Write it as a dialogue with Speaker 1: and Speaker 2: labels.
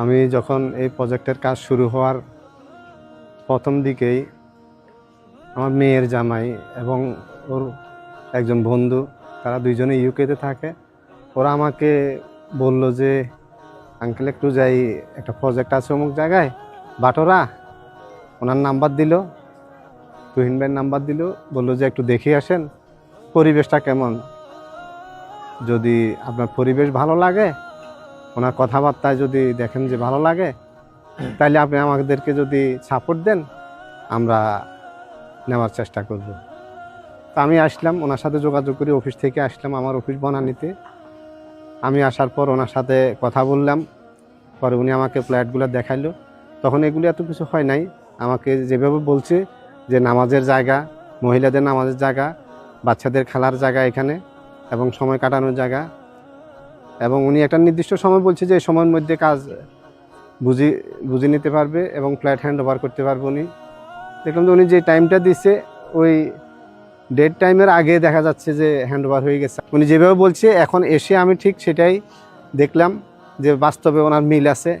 Speaker 1: আমি যখন এই প্রজেক্টের কাজ শুরু হওয়ার প্রথম দিকেই আমার মেয়ের জামাই এবং ওর একজন বন্ধু, তারা দুইজনে ইউকেতে থাকে। ওরা আমাকে বলল যে, আঙ্কেল, একটু যাই, একটা প্রজেক্ট আছে অমুক জায়গায়। বাটোরা? ওনার নাম্বার দিল, তুহিন ভাইয়ের নাম্বার দিল, বলল যে, একটু দেখে আসেন, পরিবেশটা কেমন? যদি আপনার পরিবেশ ভালো লাগে ওনার কথাবার্তায় যদি দেখেন যে ভালো লাগে তাহলে আপনি আমাদেরকে যদি সাপোর্ট দেন, আমরা নেওয়ার চেষ্টা করব। তা আমি আসলাম, ওনার সাথে যোগাযোগ করি অফিস থেকে আসলাম আমার অফিস বনানীতে। আমি আসার পর ওনার সাথে কথা বললাম, পরে উনি আমাকে ফ্ল্যাটগুলো দেখাইলো। তখন এগুলি এত কিছু হয় নাই, আমাকে যেভাবে বলছে যে নামাজের জায়গা, মহিলাদের নামাজের জায়গা, বাচ্চাদের খেলার জায়গা এখানে, এবং সময় কাটানোর জায়গা এবং উনি একটা নির্দিষ্ট সময় বলছে যে এই সময়ের মধ্যে কাজ বুঝি, বুঝে নিতে পারবে এবং ফ্ল্যাট হ্যান্ড ওভার করতে পারবে উনি। দেখলাম যে উনি যে টাইমটা দিচ্ছে ওই ডেড টাইমের আগে দেখা যাচ্ছে যে হ্যান্ড ওভার হয়ে গেছে। উনি যেভাবে বলছে, এখন এসে আমি ঠিক সেটাই দেখলাম যে বাস্তবে ওনার মিল আছে।